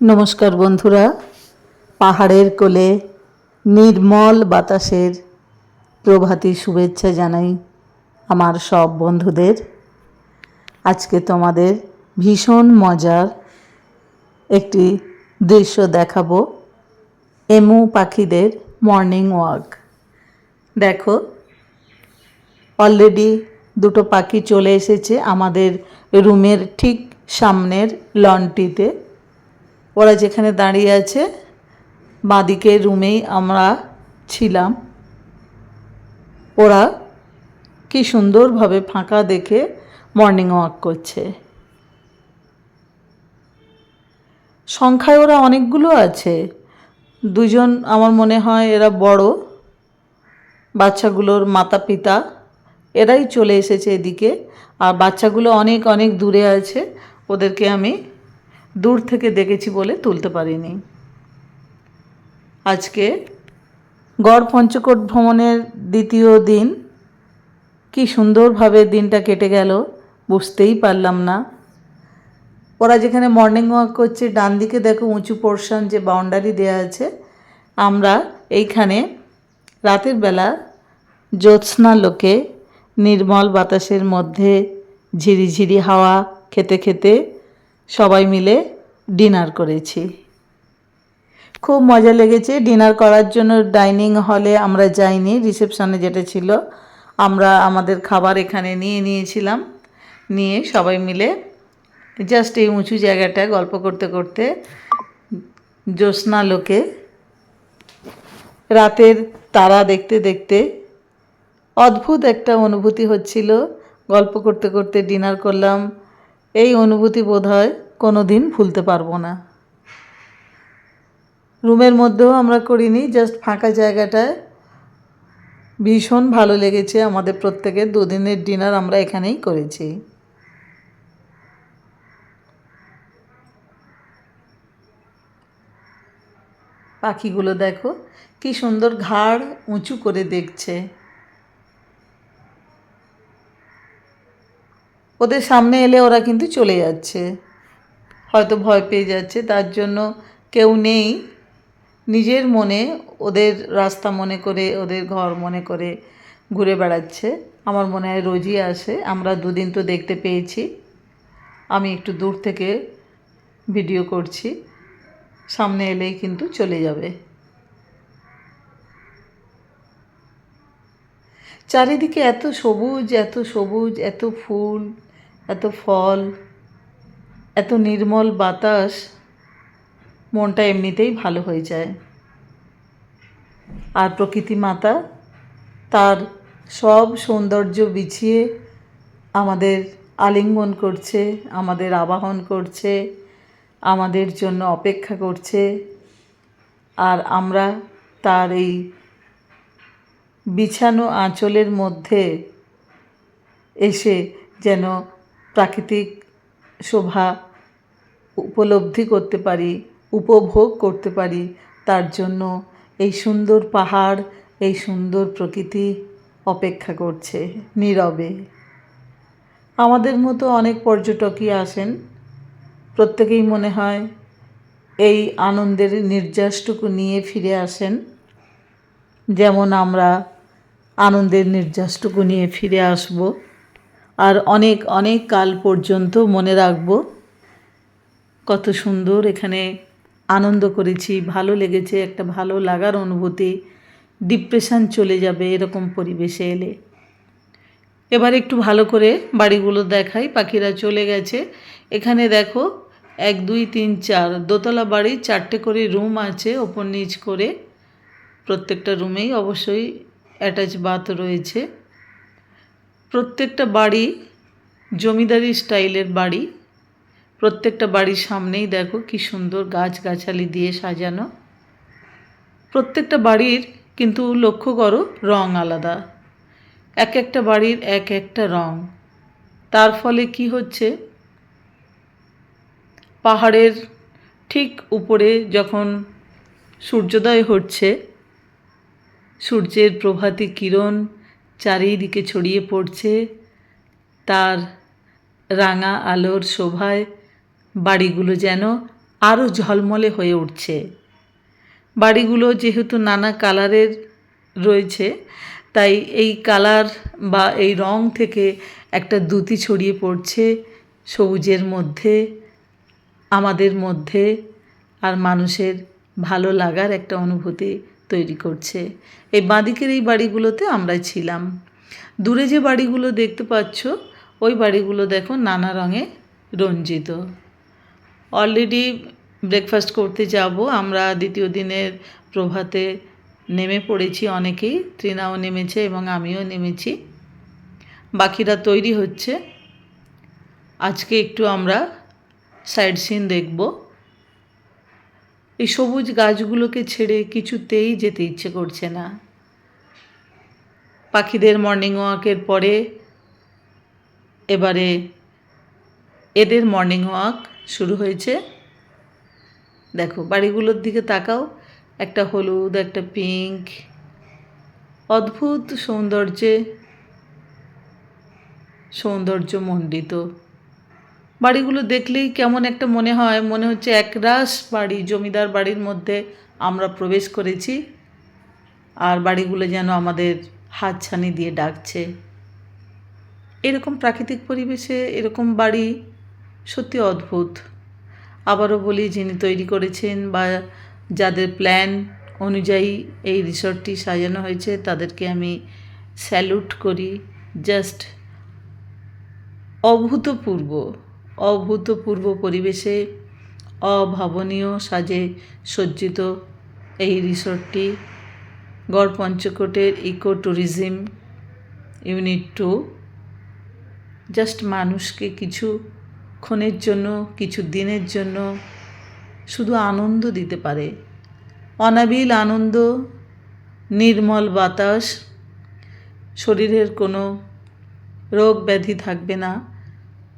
নমস্কার বন্ধুরা। পাহাড়ের কোলে নির্মল বাতাসের প্রভাতী শুভেচ্ছা জানাই আমার সব বন্ধুদের। আজকে তোমাদের ভীষণ মজার একটি দৃশ্য দেখাবো। এমু পাখিদের মর্নিং ওয়াক দেখো অলরেডি দুটো পাখি চলে এসেছে আমাদের রুমের ঠিক সামনের লনটিতে ওরা যেখানে দাঁড়িয়ে আছে বাঁদিকের রুমেই আমরা ছিলাম। ওরা কি সুন্দরভাবে ফাঁকা দেখে মর্নিং ওয়াক করছে। সংখ্যায় ওরা অনেকগুলো আছে। দুজন আমার মনে হয় এরা বড়, বাচ্চাগুলোর মাতা পিতা এরাই চলে এসেছে এদিকে। আর বাচ্চাগুলো অনেক অনেক দূরে আছে, ওদেরকে আমি দূর থেকে দেখেছি বলে তুলতে পারিনি। আজকে গড় পঞ্চকোট ভ্রমণের দ্বিতীয় দিন। কি সুন্দরভাবে দিনটা কেটে গেল, বুঝতেই পারলাম না। ওরা যেখানে মর্নিং ওয়াক করছে, ডান দিকে দেখো উঁচু পোর্শন যে বাউন্ডারি দেওয়া আছে। আমরা এইখানে রাতের বেলা জ্যোৎস্না লোকে নির্মল বাতাসের মধ্যে ঝিরিঝিরি হাওয়া খেতে খেতে সবাই মিলে ডিনার করেছি। খুব মজা লেগেছে ডিনার করার জন্য ডাইনিং হলে আমরা যাইনি, রিসেপশনে যেটা ছিল, আমরা আমাদের খাবার এখানে নিয়ে নিয়েছিলাম। নিয়ে সবাই মিলে জাস্ট এই উঁচু জায়গাটায় গল্প করতে করতে জ্যোৎস্না লোকে রাতের তারা দেখতে দেখতে অদ্ভুত একটা অনুভূতি হচ্ছিল। গল্প করতে করতে ডিনার করলাম এই অনুভূতি বোধ হয় কোনো দিন ভুলতে পারব না। রুমের মধ্যেও আমরা করিনি জাস্ট ফাঁকা জায়গাটায় ভীষণ ভালো লেগেছে আমাদের প্রত্যেকের। দুদিনের ডিনার আমরা এখানেই করেছি। পাখিগুলো দেখো, কি সুন্দর ঘাড় উঁচু করে দেখছে। ওদের সামনে এলে ওরা কিন্তু চলে যাচ্ছে। হয়তো ভয় পেয়ে যাচ্ছে। তার জন্য কেউ নেই। নিজের মনে ওদের রাস্তা মনে করে, ওদের ঘর মনে করে ঘুরে বেড়াচ্ছে। আমার মনে হয় রোজই আসে। আমরা দুদিন তো দেখতে পেয়েছি। আমি একটু দূর থেকে ভিডিও করছি। সামনে এলেই কিন্তু চলে যাবে। চারিদিকে এত সবুজ এত সবুজ, এত ফুল। এত ফল, এত নির্মল বাতাস, মনটা এমনিতেই ভালো হয়ে যায়। আর প্রকৃতি মাতা তার সব সৌন্দর্য বিছিয়ে আমাদের আলিঙ্গন করছে, আমাদের আবাহন করছে, আমাদের জন্য অপেক্ষা করছে। আর আমরা তার এই বিছানো আঁচলের মধ্যে এসে যেন প্রাকৃতিক শোভা উপলব্ধি করতে পারি, উপভোগ করতে পারি, তার জন্য এই সুন্দর পাহাড়, এই সুন্দর প্রকৃতি অপেক্ষা করছে নীরবে। আমাদের মতো অনেক পর্যটকই আসেন। প্রত্যেকেই মনে হয় এই আনন্দের নির্যাসটুকু নিয়ে ফিরে আসেন। যেমন আমরা আনন্দের নির্যাসটুকু নিয়ে ফিরে আসব। আর অনেক অনেক কাল পর্যন্ত মনে রাখব কত সুন্দর এখানে আনন্দ করেছি, ভালো লেগেছে, একটা ভালো লাগার অনুভূতি ডিপ্রেশান চলে যাবে এরকম পরিবেশে এলে। এবার একটু ভালো করে বাড়িগুলো দেখাই, পাখিরা চলে গেছে। এখানে দেখো, এক, দুই, তিন, চার, দোতলা বাড়ি, চারটে করে রুম আছে, ওপর নিচ করে প্রত্যেকটা রুমেই অবশ্যই অ্যাটাচ বাথ রয়েছে। প্রত্যেকটা বাড়ি জমিদারি স্টাইলের বাড়ি। প্রত্যেকটা বাড়ির সামনেই দেখো কি সুন্দর গাছগাছালি দিয়ে সাজানো। প্রত্যেকটা বাড়ির কিন্তু লক্ষ্য করো রং আলাদা। এক একটা বাড়ির এক একটা রং। তার ফলে কি হচ্ছে? পাহাড়ের ঠিক উপরে যখন সূর্যোদয় হচ্ছে, সূর্যের প্রভাতী কিরণ চারিদিকে ছড়িয়ে পড়ছে তার রাঙা আলোর শোভায়। বাড়িগুলো যেন আরও ঝলমলে হয়ে উঠছে। বাড়িগুলো যেহেতু নানা কালারের রয়েছে, তাই এই কালার বা এই রং থেকে একটা দ্যুতি ছড়িয়ে পড়ছে সবুজের মধ্যে, আমাদের মধ্যে, আর মানুষের ভালো লাগার একটা অনুভূতি তৈরি করছে। এই বাঁদিকের এই বাড়িগুলোতে আমরা ছিলাম। দূরে যে বাড়িগুলো দেখতে পাচ্ছ, ওই বাড়িগুলো দেখো নানা রঙে রঞ্জিত। অলরেডি ব্রেকফাস্ট করতে যাব। আমরা দ্বিতীয় দিনের প্রভাতে নেমে পড়েছি অনেকেই। তৃণাও নেমেছে এবং আমিও নেমেছি। বাকিরা তৈরি হচ্ছে। আজকে একটু আমরা সাইড সিন দেখব। এই সবুজ গাছগুলোকে ছেড়ে কিছুতেই যেতে ইচ্ছে করছে না। পাখিদের মর্নিং ওয়াকের পরে এবারে এদের মর্নিং ওয়াক শুরু হয়েছে। দেখো, বাড়িগুলোর দিকে তাকাও। একটা হলুদ, একটা পিঙ্ক অদ্ভুত সৌন্দর্যে সৌন্দর্য মণ্ডিত বাড়িগুলো দেখলেই কেমন একটা মনে হয়, মনে হচ্ছে একরাশ বাড়ি, জমিদার বাড়ির মধ্যে আমরা প্রবেশ করেছি। আর বাড়িগুলো যেন আমাদের হাতছানি দিয়ে ডাকছে। এরকম প্রাকৃতিক পরিবেশে এরকম বাড়ি সত্যি অদ্ভুত। আবারও বলি, যিনি তৈরি করেছেন বা যাদের প্ল্যান অনুযায়ী এই রিসর্টটি সাজানো হয়েছে, তাদেরকে আমি স্যালুট করি। জাস্ট অভূতপূর্ব। অভূতপূর্ব পরিবেশে অভাবনীয় সাজে সজ্জিত এই রিসর্টটি গড় পঞ্চকোটের eco tourism unit two. Just মানুষকে কিছু ক্ষণের জন্য, কিছু দিনের জন্য শুধু আনন্দ দিতে পারে। অনাবিল আনন্দ, নির্মল বাতাস, শরীরের কোনো রোগ ব্যাধি থাকবে না।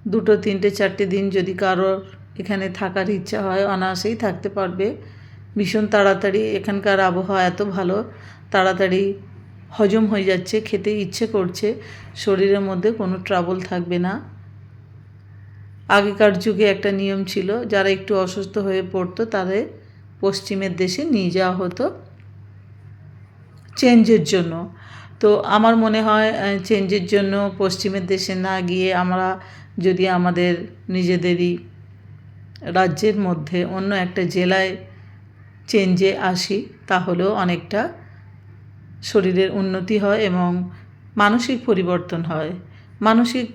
দুটো, তিনটে, চারটে দিন যদি কারোর এখানে থাকার ইচ্ছা হয়, অনায়াসেই থাকতে পারবে। ভীষণ তাড়াতাড়ি এখানকার আবহাওয়া এত ভালো, তাড়াতাড়ি হজম হয়ে যাচ্ছে, খেতে ইচ্ছে করছে, শরীরের মধ্যে কোনো ট্রাবল থাকবে না। আগেকার যুগে একটা নিয়ম ছিল, যারা একটু অসুস্থ হয়ে পড়তো, তাদের পশ্চিমের দেশে নিয়ে যাওয়া হতো চেঞ্জের জন্য। তো আমার মনে হয় চেঞ্জের জন্য পশ্চিমের দেশে না গিয়ে আমরা যদি আমাদের নিজেদেরই রাজ্যের মধ্যে অন্য একটা জেলায় চেঞ্জে আসি, তাহলেও অনেকটা শরীরের উন্নতি হয় এবং মানসিক পরিবর্তন হয়। মানসিক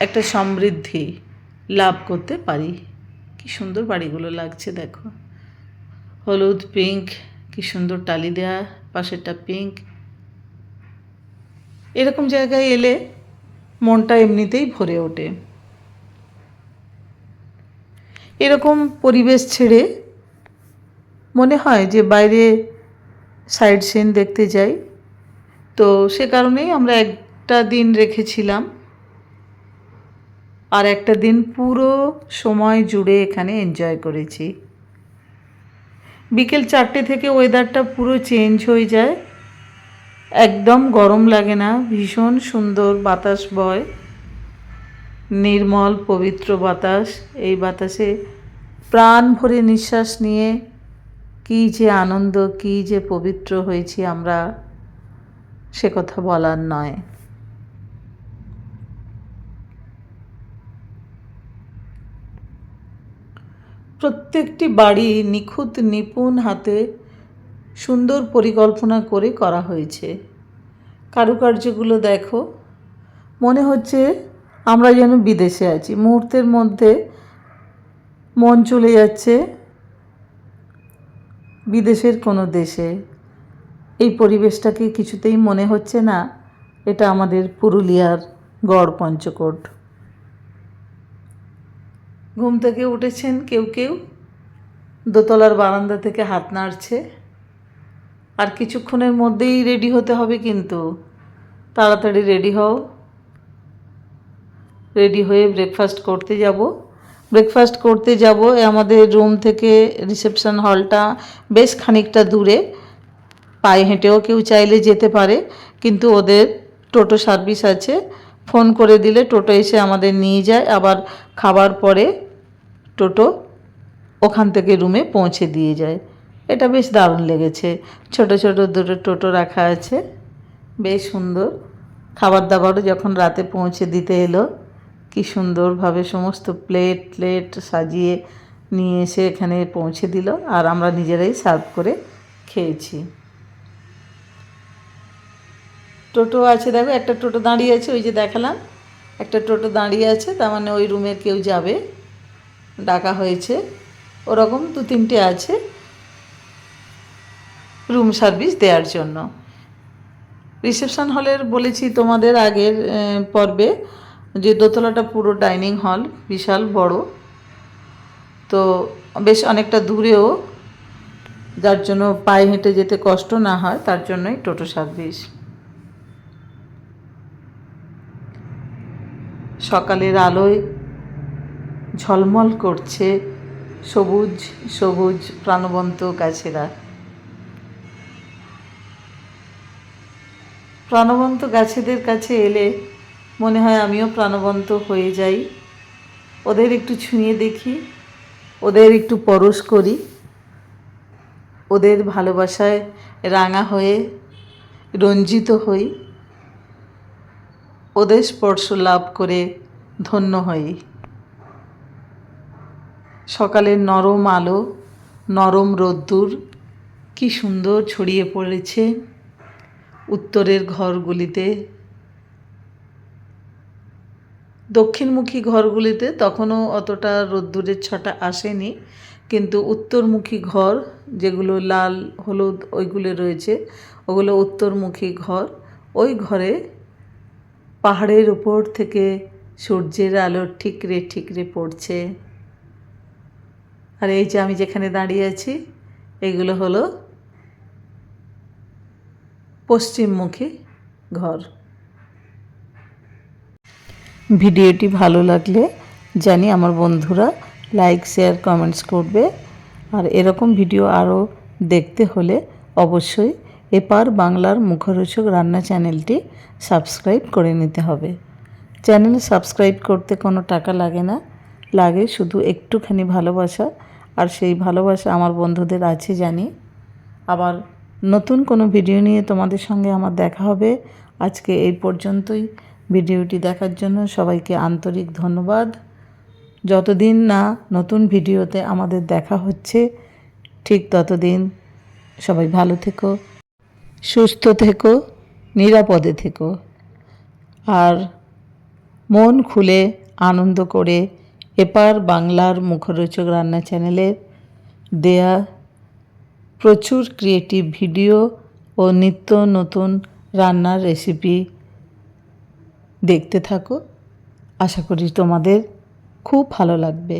একটা সমৃদ্ধি লাভ করতে পারি। কি সুন্দর বাড়িগুলো লাগছে, দেখো। হলুদ পিঙ্ক কি সুন্দর টালি দেয়া, পাশেরটা পিঙ্ক এরকম জায়গায় এলে মনটা এমনিতেই ভরে ওঠে। এরকম পরিবেশ ছেড়ে মনে হয় যে বাইরে সাইড সিন দেখতে যাই। তো সে কারণেই আমরা একটা দিন রেখেছিলাম। আর একটা দিন পুরো সময় জুড়ে এখানে এনজয় করেছি। বিকেল চারটে থেকে ওয়েদারটা পুরো চেঞ্জ হয়ে যায়। একদম গরম লাগে না, ভীষণ সুন্দর বাতাস বয়। নির্মল, পবিত্র বাতাস, এই বাতাসে প্রাণ ভরে নিঃশ্বাস নিয়ে কী যে আনন্দ, কী যে পবিত্র হয়েছি আমরা, সে কথা বলার নয়। প্রত্যেকটি বাড়ি নিখুঁত নিপুণ হাতে সুন্দর পরিকল্পনা করে করা হয়েছে। কারুকার্যগুলো দেখো। মনে হচ্ছে আমরা যেন বিদেশে আছি। মুহূর্তের মধ্যে মন চলে যাচ্ছে বিদেশের কোনো দেশে। এই পরিবেশটাকে কিছুতেই মনে হচ্ছে না। এটা আমাদের পুরুলিয়ার গড় পঞ্চকোট। ঘুম থেকে উঠেছেন কেউ কেউ? দোতলার বারান্দা থেকে হাত নাড়ছে। আর কিছুক্ষণের মধ্যেই রেডি হতে হবে কিন্তু। তাড়াতাড়ি রেডি হও। রেডি হয়ে ব্রেকফাস্ট করতে যাব। ব্রেকফাস্ট করতে যাব আমাদের রুম থেকে রিসেপশন হলটা বেশ খানিকটা দূরে। পায়ে হেঁটেও কেউ চাইলে যেতে পারে, কিন্তু ওদের টোটো সার্ভিস আছে। ফোন করে দিলে টোটো এসে আমাদের নিয়ে যায়। আবার খাবার পরে টোটো ওখান থেকে রুমে পৌঁছে দিয়ে যায়। এটা বেশ দারুণ লেগেছে। ছোট ছোট দুটো টোটো রাখা আছে। বেশ সুন্দর। খাবার দাবারও যখন রাতে পৌঁছে দিতে এলো, কি সুন্দরভাবে সমস্ত প্লেট প্লেট সাজিয়ে নিয়ে এসে এখানে পৌঁছে দিল আর আমরা নিজেরাই সার্ভ করে খেয়েছি। টোটো আছে দেখো, একটা টোটো দাঁড়িয়ে আছে, ওই যে দেখালাম। একটা টোটো দাঁড়িয়ে আছে, তার মানে ওই রুমের কেউ যাবে। ডাকা হয়েছে। ওরকম দু তিনটে আছে। রুম সার্ভিস দেওয়ার জন্য। রিসেপশন হলের বলেছি তোমাদের আগের পর্বে যে দোতলাটা পুরো ডাইনিং হল বিশাল, বড়। তো বেশ অনেকটা দূরেও, যার জন্য পায়ে হেঁটে যেতে কষ্ট না হয়, তার জন্যই টোটো সার্ভিস সকালের আলোয় ঝলমল করছে সবুজ সবুজ, প্রাণবন্ত গাছেরা। প্রাণবন্ত গাছেদের কাছে এলে মনে হয় আমিও প্রাণবন্ত হয়ে যাই। ওদের একটু ছুঁয়ে দেখি, ওদের একটু পরশ করি। ওদের ভালোবাসায় রাঙা হয়ে রঞ্জিত হই। ওদের স্পর্শ লাভ করে ধন্য হই। সকালের নরম আলো, নরম রোদ্দুর, কি সুন্দর ছড়িয়ে পড়েছে। উত্তরের ঘরগুলিতে। দক্ষিণমুখী ঘরগুলিতে তখনও অতটা রোদ্দুরের ছটা আসেনি, কিন্তু উত্তরমুখী ঘর, যেগুলো লাল, হলুদ ওইগুলো রয়েছে, ওগুলো উত্তরমুখী ঘর। ওই ঘরে পাহাড়ের উপর থেকে সূর্যের আলো ঠিকরে ঠিকরে পড়ছে। আর এই যে আমি যেখানে দাঁড়িয়ে আছি, এগুলো হলো পশ্চিমমুখী ঘর। ভিডিওটি ভালো লাগলে জানি আমার বন্ধুরা লাইক শেয়ার কমেন্টস করবে। আর এরকম ভিডিও আরও দেখতে হলে অবশ্যই এপার বাংলার মুখরোচক রান্না চ্যানেলটি সাবস্ক্রাইব করে নিতে হবে। চ্যানেল সাবস্ক্রাইব করতে কোনো টাকা লাগে না। লাগে শুধু একটুখানি ভালোবাসা। আর সেই ভালোবাসা আমার বন্ধুদের আছে জানি। আবার নতুন কোনো ভিডিও নিয়ে তোমাদের সঙ্গে আমার দেখা হবে। আজকে এই পর্যন্তই। ভিডিওটি দেখার জন্য সবাইকে আন্তরিক ধন্যবাদ। যতদিন না নতুন ভিডিওতে আমাদের দেখা হচ্ছে, ঠিক ততদিন সবাই ভালো থেকো, সুস্থ থেকো, নিরাপদে থেকো। আর মন খুলে আনন্দ করে এপার বাংলার মুখরোচক রান্না চ্যানেলে দেয়া প্রচুর ক্রিয়েটিভ ভিডিও ও নিত্য নতুন রান্নার রেসিপি দেখতে থাকো। আশা করি তোমাদের খুব ভালো লাগবে।